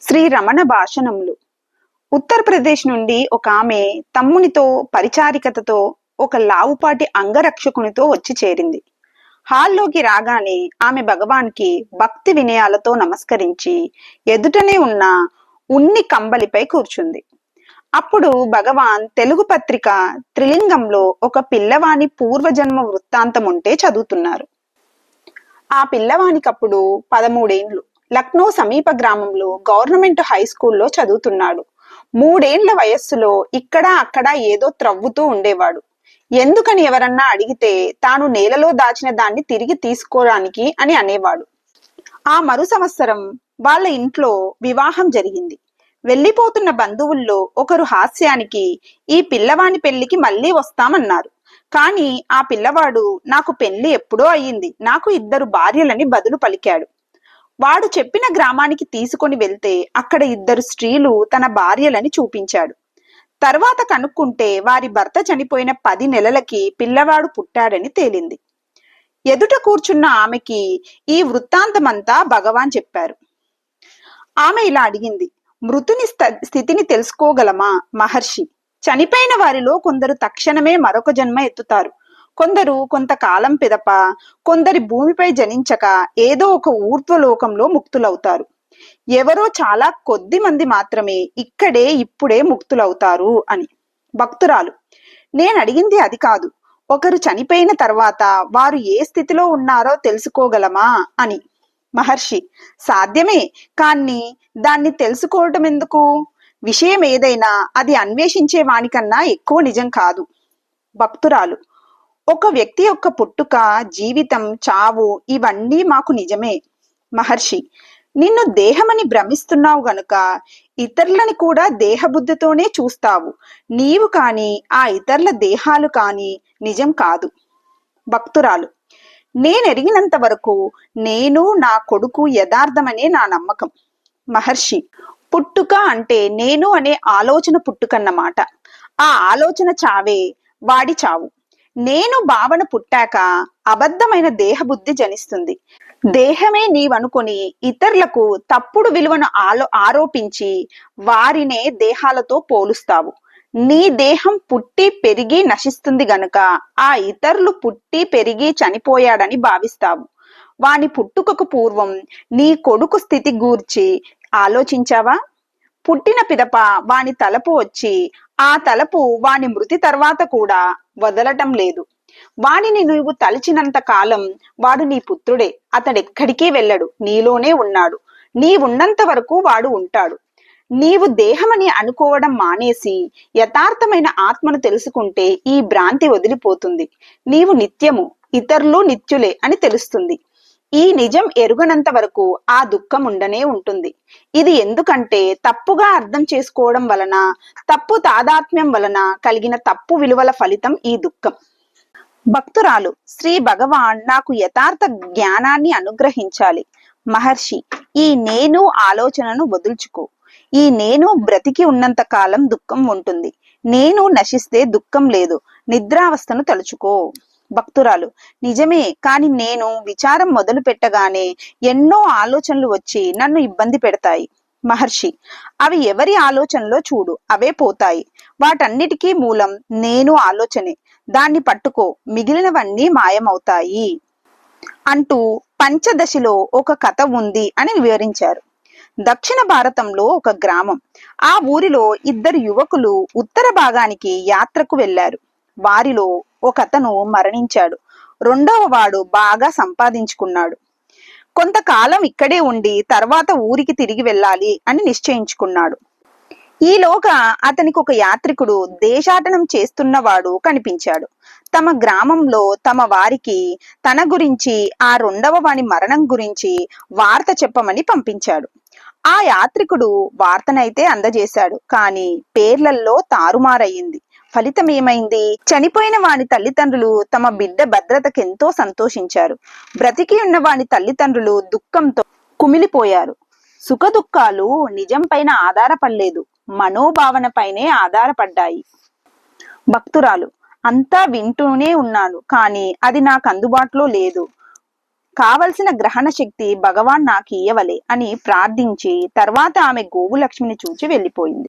శ్రీ రమణ భాషణములు. ఉత్తరప్రదేశ్ నుండి ఒక ఆమె తమ్మునితో పరిచారికతతో ఒక లావుపాటి అంగరక్షకునితో వచ్చి చేరింది. హాల్లోకి రాగానే ఆమె భగవాన్కి భక్తి వినయాలతో నమస్కరించి ఎదుటనే ఉన్న ఉన్ని కంబలిపై కూర్చుంది. అప్పుడు భగవాన్ తెలుగు పత్రిక త్రిలింగంలో ఒక పిల్లవాని పూర్వజన్మ వృత్తాంతం ఉంటే చదువుతున్నారు. ఆ పిల్లవానికప్పుడు పదమూడేండ్లు. లక్నో సమీప గ్రామంలో గవర్నమెంట్ హై స్కూల్లో చదువుతున్నాడు. మూడేండ్ల వయస్సులో ఇక్కడ అక్కడ ఏదో త్రవ్వుతూ ఉండేవాడు. ఎందుకని ఎవరన్నా అడిగితే తాను నేలలో దాచిన దాన్ని తిరిగి తీసుకోవడానికి అని అనేవాడు. ఆ మరు సంవత్సరం వాళ్ళ ఇంట్లో వివాహం జరిగింది. వెళ్ళిపోతున్న బంధువుల్లో ఒకరు హాస్యానికి ఈ పిల్లవాని పెళ్ళికి మళ్ళీ వస్తామన్నారు. కానీ ఆ పిల్లవాడు నాకు పెళ్ళి ఎప్పుడో అయ్యింది. నాకు ఇద్దరు భార్యలని బదులు పలికాడు. వాడు చెప్పిన గ్రామానికి తీసుకొని వెళ్తే అక్కడ ఇద్దరు స్త్రీలు తన భార్యలని చూపించాడు. తర్వాత కనుక్కుంటే వారి భర్త చనిపోయిన పది నెలలకి పిల్లవాడు పుట్టాడని తేలింది. ఎదుట కూర్చున్న ఆమెకి ఈ వృత్తాంతమంతా భగవాన్ చెప్పారు. ఆమె ఇలా అడిగింది మృతుని స్థ- స్థితిని తెలుసుకోగలమా మహర్షి? చనిపోయిన వారిలో కొందరు తక్షణమే మరొక జన్మ ఎత్తుతారు. కొందరు కొంతకాలం పిదప కొందరి భూమిపై జనించక ఏదో ఒక ఊర్ధ్వలోకంలో ముక్తులవుతారు. ఎవరో చాలా కొద్ది మంది మాత్రమే ఇక్కడే ఇప్పుడే ముక్తులవుతారు అని. భక్తురాలు నేను అడిగింది అది కాదు. ఒకరు చనిపోయిన తర్వాత వారు ఏ స్థితిలో ఉన్నారో తెలుసుకోగలమా అని. మహర్షి సాధ్యమే కానీ దాన్ని తెలుసుకోవటం ఎందుకు? విషయం ఏదైనా అది అన్వేషించే వానికన్నా ఎక్కువ నిజం కాదు. భక్తురాలు ఒక వ్యక్తి యొక్క పుట్టుక జీవితం చావు ఇవన్నీ మాకు నిజమే. మహర్షి నిన్ను దేహమని భ్రమిస్తున్నావు గనుక ఇతరులని కూడా దేహబుద్ధితోనే చూస్తావు. నీవు కాని ఆ ఇతరుల దేహాలు కాని నిజం కాదు. భక్తురాలు నేనెరిగినంత వరకు నేను నా కొడుకు యథార్థమనే నా నమ్మకం. మహర్షి పుట్టుక అంటే నేను అనే ఆలోచన పుట్టుకన్నమాట. ఆ ఆలోచన చావే వాడి చావు. నేను భావన పుట్టాక అబద్ధమైన దేహబుద్ధి జనిస్తుంది. దేహమే నీవనుకొని ఇతరులకు తప్పుడు విలువను ఆలో ఆరోపించి వారినే దేహాలతో పోలుస్తావు. నీ దేహం పుట్టి పెరిగి నశిస్తుంది గనుక ఆ ఇతరులు పుట్టి పెరిగి చనిపోయాడని భావిస్తావు. వాని పుట్టుకకు పూర్వం నీ కొడుకు స్థితి గూర్చి ఆలోచించావా? పుట్టిన పిదప వాని తలపు వచ్చి ఆ తలపు వాని మృతి తర్వాత కూడా వదలటం లేదు. వానిని నువ్వు తలిచినంత కాలం వాడు నీ పుత్రుడే అతడెక్కడికి వెళ్ళడు నీలోనే ఉన్నాడు. నీవున్నంత వరకు వాడు ఉంటాడు. నీవు దేహమని అనుకోవడం మానేసి యథార్థమైన ఆత్మను తెలుసుకుంటే ఈ భ్రాంతి వదిలిపోతుంది. నీవు నిత్యము ఇతరులు నిత్యులే అని తెలుస్తుంది. ఈ నిజం ఎరుగనంత వరకు ఆ దుఃఖం ఉండనే ఉంటుంది. ఇది ఎందుకంటే తప్పుగా అర్థం చేసుకోవడం వలన తప్పు తాదాత్మ్యం వలన కలిగిన తప్పు విలువల ఫలితం ఈ దుఃఖం. భక్తురాలు శ్రీ భగవాన్ నాకు యథార్థ జ్ఞానాన్ని అనుగ్రహించాలి. మహర్షి ఈ నేను ఆలోచనను వదుల్చుకో. ఈ నేను బ్రతికి ఉన్నంత కాలం దుఃఖం ఉంటుంది. నేను నశిస్తే దుఃఖం లేదు. నిద్రావస్థను తలుచుకో. భక్తురాలు. నిజమే కాని నేను విచారం మొదలు పెట్టగానే ఎన్నో ఆలోచనలు వచ్చి నన్ను ఇబ్బంది పెడతాయి. మహర్షి అవి ఎవరి ఆలోచనలో చూడు అవే పోతాయి. వాటన్నిటికీ మూలం నేను ఆలోచనే. దాన్ని పట్టుకో మిగిలినవన్నీ మాయమవుతాయి. అంటూ పంచదశిలో ఒక కథ ఉంది అని వివరించారు. దక్షిణ భారతంలో ఒక గ్రామం. ఆ ఊరిలో ఇద్దరు యువకులు ఉత్తర భాగానికి యాత్రకు వెళ్ళారు వారిలో ఒకతను మరణించాడు. రెండవ వాడు బాగా సంపాదించుకున్నాడు. కొంతకాలం ఇక్కడే ఉండి తర్వాత ఊరికి తిరిగి వెళ్ళాలి అని నిశ్చయించుకున్నాడు. ఈలోగా అతనికి ఒక యాత్రికుడు దేశాటనం చేస్తున్నవాడు కనిపించాడు. తమ గ్రామంలో తమ వారికి తన గురించి ఆ రెండవ వాని మరణం గురించి వార్త చెప్పమని పంపించాడు. ఆ యాత్రికుడు వార్తనైతే అందజేశాడు. కానీ పేర్లల్లో తారుమారయ్యింది. ఫలితం ఏమైంది? చనిపోయిన వాని తల్లిదండ్రులు తమ బిడ్డ భద్రతకెంతో సంతోషించారు. బ్రతికి ఉన్న వాని తల్లిదండ్రులు దుఃఖంతో కుమిలిపోయారు. సుఖదుఖాలు నిజం పైన ఆధారపడలేదు. మనోభావన పైనే ఆధారపడ్డాయి. భక్తురాలు అంతా వింటూనే ఉన్నాను. కానీ అది నాకు అందుబాటులో లేదు. కావలసిన గ్రహణ శక్తి భగవాన్ నాకు ఇయ్యవలే అని ప్రార్థించి తర్వాత ఆమె గోవులక్ష్మిని చూచి వెళ్ళిపోయింది.